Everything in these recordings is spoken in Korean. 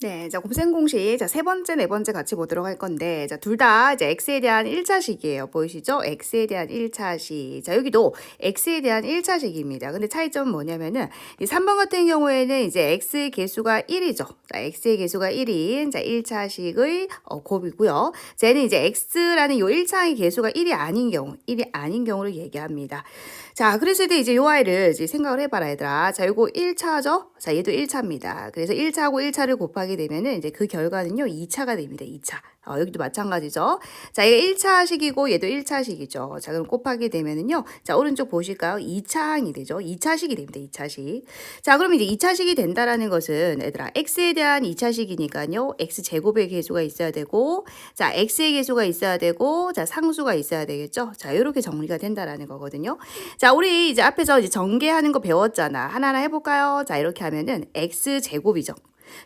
네, 자, 곱셈 공식. 자, 세 번째, 네 번째 같이 보도록 할 건데, 자, 둘 다 이제 x에 대한 1차식이에요. 보이시죠? x에 대한 1차식. 자, 여기도 x에 대한 1차식입니다. 근데 차이점은 뭐냐면은, 이 3번 같은 경우에는 이제 x의 개수가 1이죠. 자, x의 개수가 1인, 자, 1차식의 어, 곱이고요. 자, 얘는 이제 x라는 요 1차의 개수가 1이 아닌 경우, 1이 아닌 경우를 얘기합니다. 자, 그랬을 때 이제 요 아이를 이제 생각을 해봐라, 얘들아. 자, 요거 1차죠? 자, 얘도 1차입니다. 그래서 1차하고 1차를 곱하 게 되면은 이제 그 결과는요, 2차가 됩니다, 2차. 어, 여기도 마찬가지죠. 자, 얘가 1차식이고 얘도 1차식이죠. 자, 그럼 곱하게 되면은요, 자, 오른쪽 보실까요? 2차항이 되죠. 2차식이 됩니다, 2차식. 자, 그럼 이제 2차식이 된다라는 것은, 얘들아, x에 대한 2차식이니까요, x제곱의 개수가 있어야 되고, 자, x의 개수가 있어야 되고, 자, 상수가 있어야 되겠죠. 자, 이렇게 정리가 된다라는 거거든요. 자, 우리 이제 앞에서 이제 전개하는 거 배웠잖아. 하나하나 해 볼까요? 자, 이렇게 하면은 x 제곱이죠.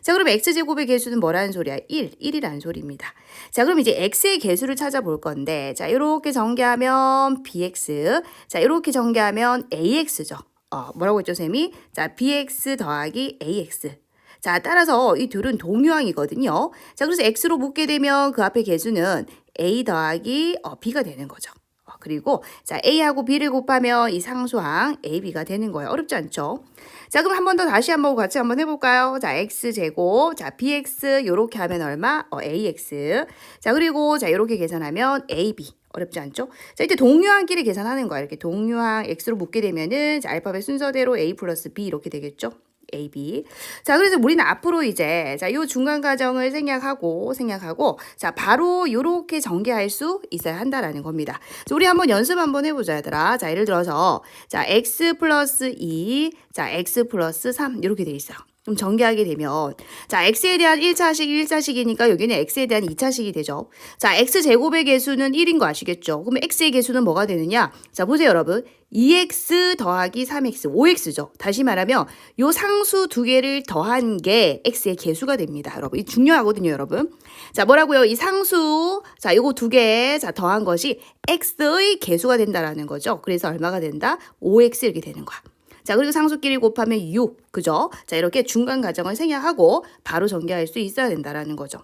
자, 그럼 x제곱의 개수는 뭐라는 소리야? 1, 1이라는 소리입니다. 자, 그럼 이제 x의 개수를 찾아볼 건데, 자, 이렇게 전개하면 bx, 자, 이렇게 전개하면 ax죠. 어, 뭐라고 했죠, 쌤이? 자, bx 더하기 ax. 자, 따라서 이 둘은 동유항이거든요. 자, 그래서 x로 묶게 되면 그 앞에 개수는 a 더하기 어, b가 되는 거죠. 어, 그리고 자 A하고 B를 곱하면 이 상수항 AB가 되는 거예요. 어렵지 않죠? 자 그럼 한 번 더 다시 한번 같이 한번 해볼까요? 자 X제곱, 자 BX 요렇게 하면 얼마? 어, AX. 자 그리고 자 요렇게 계산하면 AB. 어렵지 않죠? 자 이때 동유항끼리 계산하는 거야. 이렇게 동유항 X로 묶게 되면은 자, 알파벳 순서대로 A 플러스 B 이렇게 되겠죠? A, B. 자, 그래서 우리는 앞으로 이제, 자, 요 중간 과정을 생략하고, 생략하고, 자, 바로 요렇게 전개할 수 있어야 한다라는 겁니다. 자, 우리 한번 연습 한번 해 보자, 얘들아. 자, 예를 들어서, 자, X 플러스 2, 자, X 플러스 3, 이렇게 돼 있어요. 그럼 전개하게 되면 자 x에 대한 1차식 1차식이니까 여기는 x에 대한 2차식이 되죠. 자 x제곱의 개수는 1인 거 아시겠죠? 그럼 x의 개수는 뭐가 되느냐? 자 보세요 여러분. 2x 더하기 3x 5x죠. 다시 말하면 요 상수 두 개를 더한 게 x의 개수가 됩니다. 여러분 이 중요하거든요 여러분. 자 뭐라고요? 이 상수 자 요거 두 개 자 더한 것이 x의 개수가 된다라는 거죠. 그래서 얼마가 된다? 5x 이렇게 되는 거야. 자, 그리고 상수끼리 곱하면 6. 그죠? 자, 이렇게 중간 가정을 생략하고 바로 전개할 수 있어야 된다라는 거죠.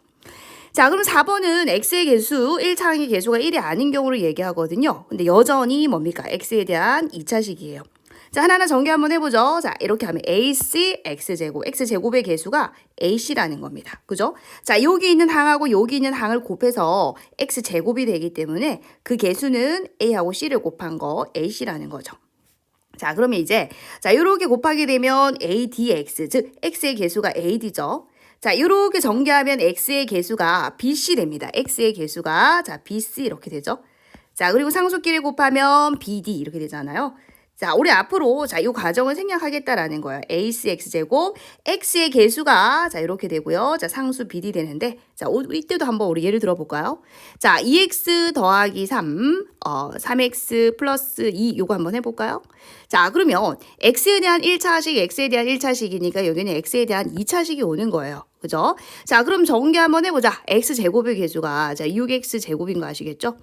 자, 그럼 4번은 x의 개수, 1차항의 개수가 1이 아닌 경우를 얘기하거든요. 근데 여전히 뭡니까? x에 대한 2차식이에요. 자, 하나하나 전개 한번 해보죠. 자, 이렇게 하면 AC, x제곱, x제곱의 개수가 AC라는 겁니다. 그죠? 자, 여기 있는 항하고 여기 있는 항을 곱해서 x제곱이 되기 때문에 그 개수는 A하고 C를 곱한 거 AC라는 거죠. 자, 그러면 이제 자, 요렇게 곱하게 되면 ADX, 즉 x의 개수가 AD죠. 자, 요렇게 전개하면 x의 개수가 BC 됩니다. x의 개수가 자, BC 이렇게 되죠. 자, 그리고 상수끼리 곱하면 BD 이렇게 되잖아요. 자, 우리 앞으로 자, 이 과정을 생략하겠다라는 거예요. ACX 제곱 x의 개수가 자, 이렇게 되고요. 자, 상수 BD 되는데 자, 이때도 한번 우리 예를 들어 볼까요? 자, 2x 더하기 3 어, 3x 플러스 2 요거 한번 해 볼까요? 자, 그러면 x에 대한 1차식, x에 대한 1차식이니까 여기는 x에 대한 2차식이 오는 거예요. 그죠? 자, 그럼 전개 한번 해보자. x 제곱의 개수가 자 6x 제곱인 거 아시겠죠?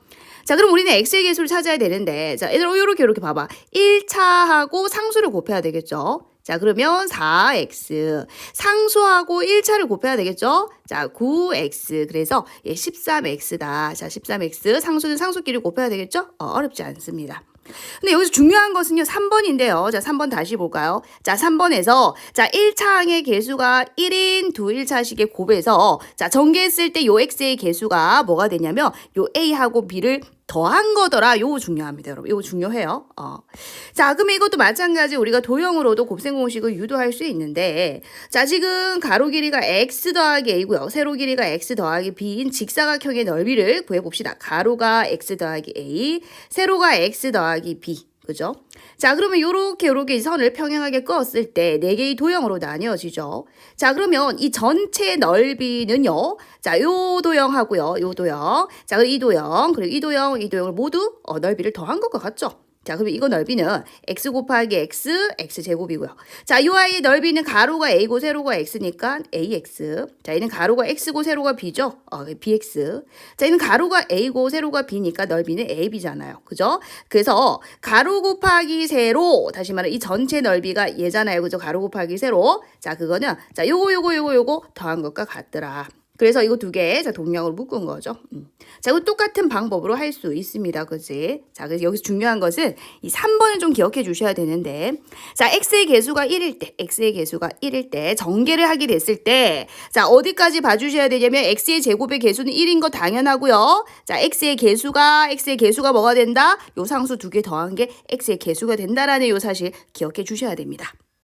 자, 그럼 우리는 x의 개수를 찾아야 되는데, 자, 얘들아, 요렇게, 요렇게 봐봐. 1차하고 상수를 곱해야 되겠죠? 자, 그러면 4x. 상수하고 1차를 곱해야 되겠죠? 자, 9x. 그래서 예, 13x다. 자, 13x. 상수는 상수끼리 곱해야 되겠죠? 어, 어렵지 않습니다. 근데 여기서 중요한 것은요, 3번인데요. 자, 3번 다시 볼까요? 자, 3번에서, 자, 1차 항의 개수가 1인 두 1차식의 곱에서, 자, 전개했을 때 요 x의 개수가 뭐가 되냐면, 요 a하고 b를 더한 거더라. 요거 중요합니다, 여러분. 요거 중요해요. 어. 자, 그럼 이것도 마찬가지 우리가 도형으로도 곱셈 공식을 유도할 수 있는데, 자, 지금 가로 길이가 x 더하기 a고요. 세로 길이가 x 더하기 b인 직사각형의 넓이를 구해봅시다. 가로가 x 더하기 a, 세로가 x 더하기 b. 그죠? 자, 그러면 요렇게 요렇게 선을 평행하게 그었을 때 네 개의 도형으로 나뉘어지죠. 자, 그러면 이 전체 넓이는요. 자, 요 도형하고요. 요 도형. 자, 이 도형, 그리고 이 도형, 이 도형을 모두 어, 넓이를 더한 것과 같죠? 자, 그러면 이거 넓이는 x 곱하기 x, x 제곱이고요. 자, 이 아이의 넓이는 가로가 a고 세로가 x니까 ax. 자, 얘는 가로가 x고 세로가 b죠? 어, bx. 자, 얘는 가로가 a고 세로가 b니까 넓이는 ab잖아요. 그죠? 그래서 가로 곱하기 세로, 다시 말해 이 전체 넓이가 얘잖아요. 그죠? 가로 곱하기 세로. 자, 그거는 자, 요거 요거 요거 요거 더한 것과 같더라. 그래서 이거 두 개, 자, 동량으로 묶은 거죠. 음. 자, 이거 똑같은 방법으로 할 수 있습니다. 그지? 자, 그래서 여기서 중요한 것은 이 3번을 좀 기억해 주셔야 되는데, 자, x의 개수가 1일 때, x의 개수가 1일 때, 전개를 하게 됐을 때, 자, 어디까지 봐주셔야 되냐면, x의 제곱의 개수는 1인 거 당연하고요. 자, x의 개수가, x의 개수가 뭐가 된다? 요 상수 두 개 더한 게 x의 개수가 된다라는 요 사실 기억해 주셔야 됩니다.